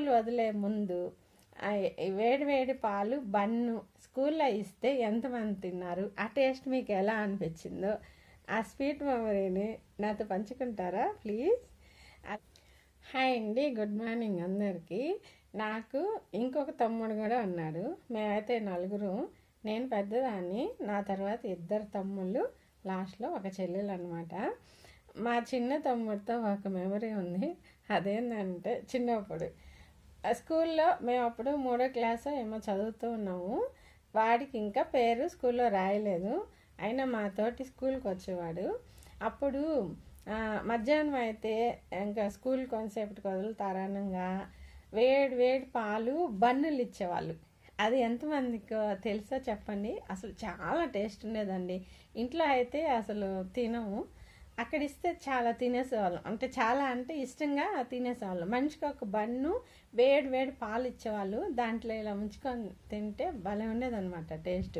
School వదిలే ముందు వేడి వేడి పాలు బన్ను స్కూల్లో ఇస్తే ఎంతమంది తిన్నారు? ఆ టేస్ట్ మీకు ఎలా అనిపించిందో? ఆ స్వీట్ మెమరీని నాతో పంచుకుంటారా ప్లీజ్? హాయ్ అండి గుడ్ మార్నింగ్ అందరికీ. నాకు ఇంకొక తమ్ముడు కూడా ఉన్నాడు. మేమైతే నలుగురు. నేను పెద్దదాన్ని నా తర్వాత ఇద్దరు తమ్ముళ్ళు లాస్ట్లో ఒక చెల్లెలు అనమాట మా చిన్న తమ్ముడితో ఒక మెమరీ ఉంది. అదేంటంటే చిన్నప్పుడు. స్కూల్లో మేము అప్పుడు మూడో క్లాస్ ఏమో చదువుతూ ఉన్నాము. వాడికి ఇంకా పేరు స్కూల్లో రాయలేదు. అయినా మాతోటి స్కూల్కి వచ్చేవాడు. అప్పుడు మధ్యాహ్నం అయితే ఇంకా స్కూల్ కొంతసేపటికి వదులుతారనంగా వేడి వేడి పాలు బన్నులు ఇచ్చేవాళ్ళు. అది ఎంతమందికి తెలుసో చెప్పండి. అసలు చాలా టేస్ట్ ఉండేదండి. ఇంట్లో అయితే అసలు తినము. అక్కడ ఇస్తే చాలా తినేసేవాళ్ళం. అంటే చాలా అంటే ఇష్టంగా తినేసేవాళ్ళం. మనిషికి ఒక బన్ను వేడి వేడి పాలు ఇచ్చేవాళ్ళు. దాంట్లో ఇలా ఉంచుకొని తింటే భలే ఉండేదన్నమాట టేస్ట్.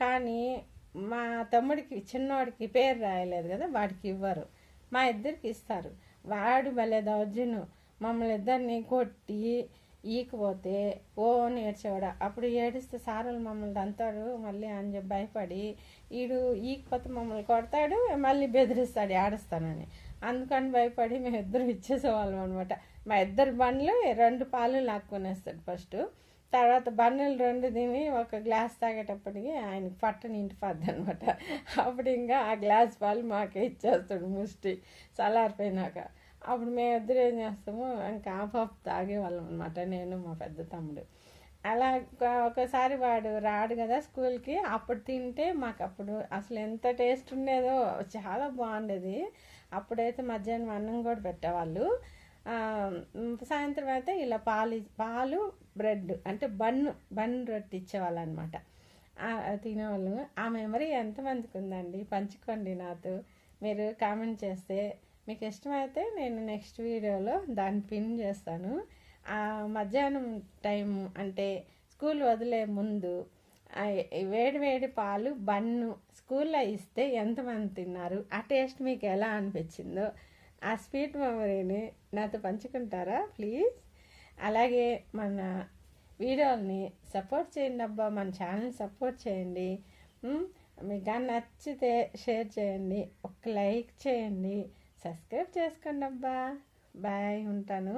కానీ మా తమ్ముడికి చిన్నవాడికి పేరు రాయలేదు కదా వాడికి ఇవ్వరు. మా ఇద్దరికి ఇస్తారు. వాడు భలే దౌర్జన్యం. మమ్మల్ని ఇద్దరిని కొట్టి ఈకపోతే ఓ నేర్చేవాడు? అప్పుడు ఏడిస్తే సారులు మమ్మల్ని అంటారు మళ్ళీ అని చెప్పి భయపడి ఈడు ఈకపోతే మమ్మల్ని కొడతాడు మళ్ళీ బెదిరిస్తాడు ఏడుస్తానని. అందుకని భయపడి మేము ఇద్దరు ఇచ్చేసేవాళ్ళం అనమాట మా ఇద్దరు బండ్లు రెండు పాలు లాక్కునేస్తాడు ఫస్ట్. తర్వాత బండ్లు రెండు తిని ఒక గ్లాస్ తాగేటప్పటికి ఆయనకి పట్టని ఇంటి పద్దు అనమాట అప్పుడు ఇంకా ఆ గ్లాస్ పాలు మాకే ఇచ్చేస్తాడు ముష్టి. చల్లారిపోయినాక. అప్పుడు మేమిద్దరు ఏం చేస్తాము ఇంకా ఆఫ్ పాప తాగేవాళ్ళం అనమాట నేను మా పెద్ద తమ్ముడు. అలా ఒకసారి వాడు రాడు కదా స్కూల్కి అప్పుడు తింటే మాకు అప్పుడు అసలు ఎంత టేస్ట్ ఉండేదో చాలా బాగుండేది. అప్పుడైతే మధ్యాహ్నం అన్నం కూడా పెట్టేవాళ్ళు. సాయంత్రం అయితే ఇలా పాలు పాలు బ్రెడ్ అంటే బన్ను బన్ రొట్టి ఇచ్చేవాళ్ళు అనమాట తినేవాళ్ళు ఆ మెమరీ ఎంతమందికి ఉందండి? పంచుకోండి నాతో. మీరు కామెంట్ చేస్తే మీకు ఇష్టమైతే నేను నెక్స్ట్ వీడియోలో దాన్ని పిన్ చేస్తాను. ఆ మధ్యాహ్నం టైం అంటే స్కూల్ వదిలే ముందు వేడి వేడి పాలు బన్ను స్కూల్లో ఇస్తే ఎంతమంది తిన్నారు? ఆ టేస్ట్ మీకు ఎలా అనిపించిందో ఆ స్వీట్ మెమరీని నాతో పంచుకుంటారా ప్లీజ్? అలాగే మన వీడియోని సపోర్ట్ చేయండి అబ్బా మన ఛానల్ సపోర్ట్ చేయండి. మీకు కానీ నచ్చితే షేర్ చేయండి ఒక లైక్ చేయండి. సబ్స్క్రైబ్ చేసుకోండి అబ్బా బాయ్ ఉంటాను.